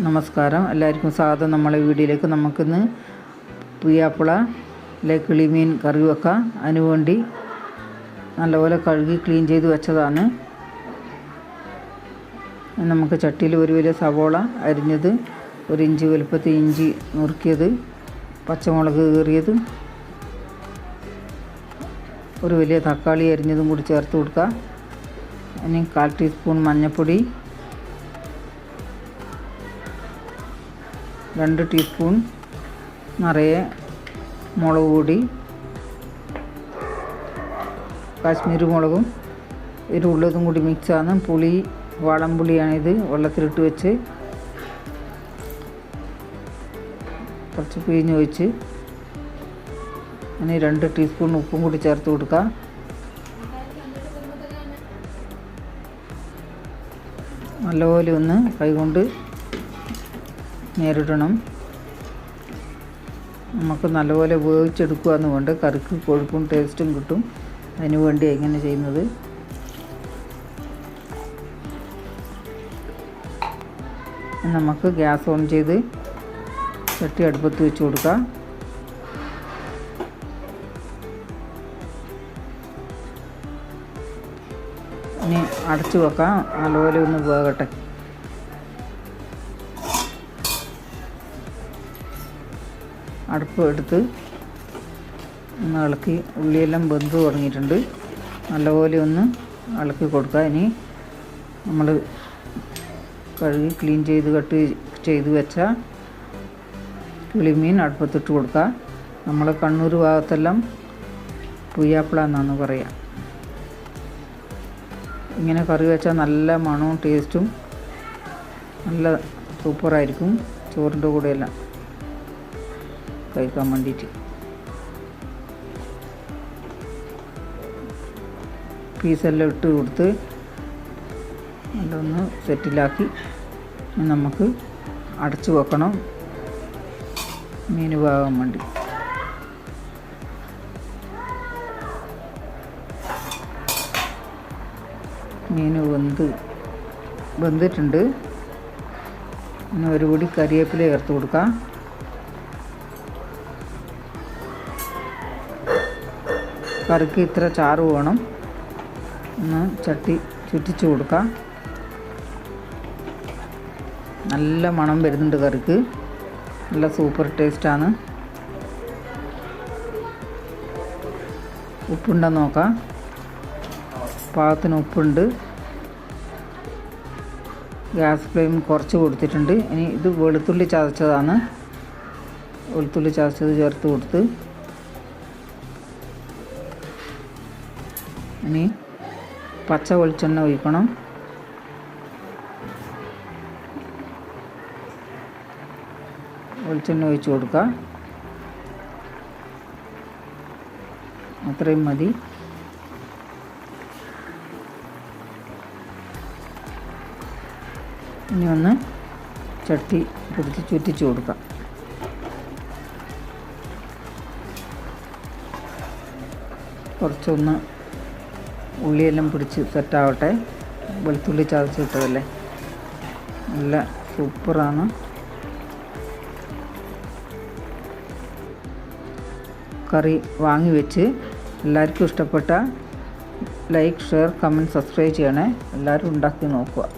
നമസ്കാരം. എല്ലാവർക്കും സ്വാഗതം. നമ്മളെ വീഡിയോയിലേക്ക് നമുക്കിന്ന് പുയ്യാപ്പിള കിളിമീൻ കറി വെക്കാം അതിനുവേണ്ടി നല്ലപോലെ കഴുകി ക്ലീൻ ചെയ്ത് വെച്ചതാണ്. നമുക്ക് ചട്ടിയിൽ ഒരു വലിയ സവോള അരിഞ്ഞത് ഒരു ഇഞ്ചി വലുപ്പത്തിൽ ഇഞ്ചി നുറുക്കിയത് പച്ചമുളക് കീറിയത് ഒരു വലിയ തക്കാളി അരിഞ്ഞതും കൂടി ചേർത്ത് കൊടുക്കുക. ഇനി കാൽ ടീസ്പൂൺ മഞ്ഞൾപ്പൊടി രണ്ട് ടീസ്പൂൺ നിറയെ മുളക് പൊടി കാശ്മീരി മുളകും എരിവുള്ളതും കൂടി മിക്സാണ് പുളി വാളംപുളിയാണിത് വെള്ളത്തിലിട്ട് വെച്ച് കുറച്ച് പിഴിഞ്ഞ് ഒഴിച്ച് ഇനി രണ്ട് ടീസ്പൂൺ ഉപ്പും കൂടി ചേർത്ത് കൊടുക്കുക. നല്ലപോലെ ഒന്ന് കൈകൊണ്ട് നേരിടണം. നമുക്ക് നല്ലപോലെ ഉപയോഗിച്ചെടുക്കുക എന്ന് വേണ്ട കറിക്ക് കൊഴുപ്പും ടേസ്റ്റും കിട്ടും. അതിന് വേണ്ടി എങ്ങനെ ചെയ്യുന്നത്. നമുക്ക് ഗ്യാസ് ഓൺ ചെയ്ത് ചട്ടി അടുപ്പത്ത് വെച്ച് കൊടുക്കാം. ഇനി അടച്ചു വെക്കാം. നല്ലപോലെ ഒന്ന് വേകട്ടെ. അടുപ്പ് എടുത്ത് ഒന്ന് ഇളക്കി. ഉള്ളിയെല്ലാം വെന്ത് തുടങ്ങിയിട്ടുണ്ട്. നല്ലപോലെ ഒന്ന് ഇളക്കി കൊടുക്കുക. ഇനി നമ്മൾ കഴുകി ക്ലീൻ ചെയ്ത് കട്ട് ചെയ്ത് വെച്ച കിളിമീൻ അടുപ്പത്തിട്ട് കൊടുക്കുക. നമ്മൾ കണ്ണൂർ ഭാഗത്തെല്ലാം പുയ്യാപ്പിള എന്നാണ് പറയുക ഇങ്ങനെ കറി വെച്ചാൽ നല്ല മണവും ടേസ്റ്റും നല്ല സൂപ്പറായിരിക്കും. ചോറിന്റെ കൂടെയെല്ലാം. കഴിക്കാൻ വേണ്ടിയിട്ട്. പീസെല്ലാം ഇട്ട് കൊടുത്ത് അതൊന്ന് സെറ്റിലാക്കി നമുക്ക് അടച്ചു വെക്കണം. മീൻ പാകാൻ വേണ്ടി. മീൻ വെന്ത് വെന്തിട്ടുണ്ട്. ഇനി ഒരു കൂടി കറിവേപ്പില ചേർത്ത് കൊടുക്കാം. കറിക്ക് ഇത്ര ചാറ് വേണം. ഒന്ന് ചട്ടി ചുറ്റിച്ച് കൊടുക്കാം. നല്ല മണം വരുന്നുണ്ട് കറിക്ക്. നല്ല സൂപ്പർ ടേസ്റ്റാണ്. ഉപ്പുണ്ടെന്ന് നോക്കാം. പാകത്തിന് ഉപ്പുണ്ട്. ഗ്യാസ് ഫ്ലെയിം കുറച്ച് കൊടുത്തിട്ടുണ്ട്. ഇനി ഇത് വെളുത്തുള്ളി ചതച്ചതാണ്. വെളുത്തുള്ളി ചതച്ചത് ചേർത്ത് കൊടുത്ത് ഇനി പച്ച വെളിച്ചെണ്ണ ഒഴിക്കണം. വെളിച്ചെണ്ണ ഒഴിച്ചു കൊടുക്കുക അത്രയും മതി. ഇനി ഒന്ന് ചട്ടി പിടിച്ച് ചുറ്റിച്ചു കൊടുക്കാം. കുറച്ചൊന്ന് ഉള്ളിയെല്ലാം പിടിച്ച് സെറ്റാവട്ടെ. വെളുത്തുള്ളി ചതച്ചിട്ടതല്ലേ? നല്ല സൂപ്പറാണ്. കറി വാങ്ങി വെച്ച് എല്ലാവർക്കും ഇഷ്ടപ്പെട്ട ലൈക്ക് ഷെയർ കമന്റ് സബ്സ്ക്രൈബ് ചെയ്യണേ. എല്ലാവരും ഉണ്ടാക്കി നോക്കുക.